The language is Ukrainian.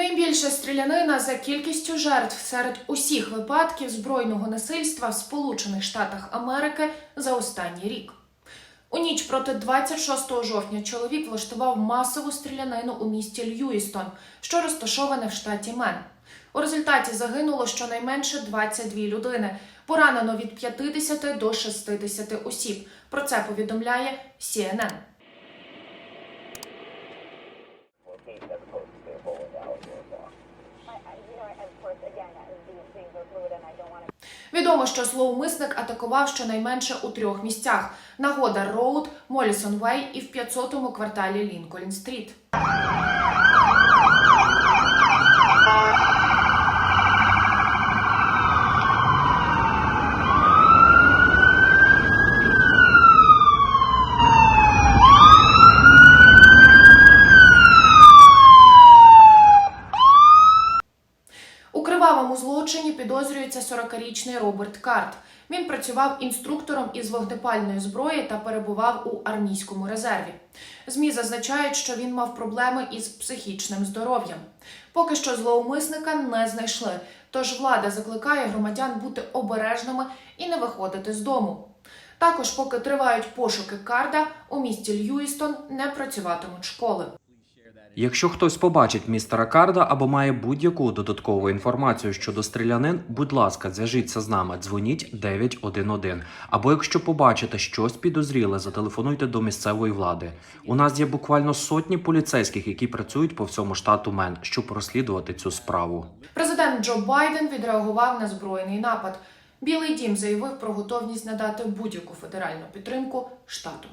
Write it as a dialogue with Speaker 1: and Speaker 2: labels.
Speaker 1: Найбільша стрілянина за кількістю жертв серед усіх випадків збройного насильства в Сполучених Штатах Америки за останній рік. У ніч проти 26 жовтня чоловік влаштував масову стрілянину у місті Льюістон, що розташоване в штаті Мен. У результаті загинуло щонайменше 22 людини, поранено від 50 до 60 осіб. Про це повідомляє CNN. Відомо, що зловмисник атакував щонайменше у трьох місцях: на Годар Роуд, Молісон Вей і в 500-му кварталі Лінкольн Стріт. У кривавому злочині підозрюється 40-річний Роберт Карт. Він працював інструктором із вогнепальної зброї та перебував у армійському резерві. ЗМІ зазначають, що він мав проблеми із психічним здоров'ям. Поки що злоумисника не знайшли, тож влада закликає громадян бути обережними і не виходити з дому. Також, поки тривають пошуки Карда, у місті Льюістон не працюватимуть школи.
Speaker 2: Якщо хтось побачить містера Карда або має будь-яку додаткову інформацію щодо стрілянин, будь ласка, зв'яжіться з нами, дзвоніть 911. Або якщо побачите щось підозріле, зателефонуйте до місцевої влади. У нас є буквально сотні поліцейських, які працюють по всьому штату Мен, щоб розслідувати цю справу.
Speaker 1: Президент Джо Байден відреагував на збройний напад. Білий дім заявив про готовність надати будь-яку федеральну підтримку штату.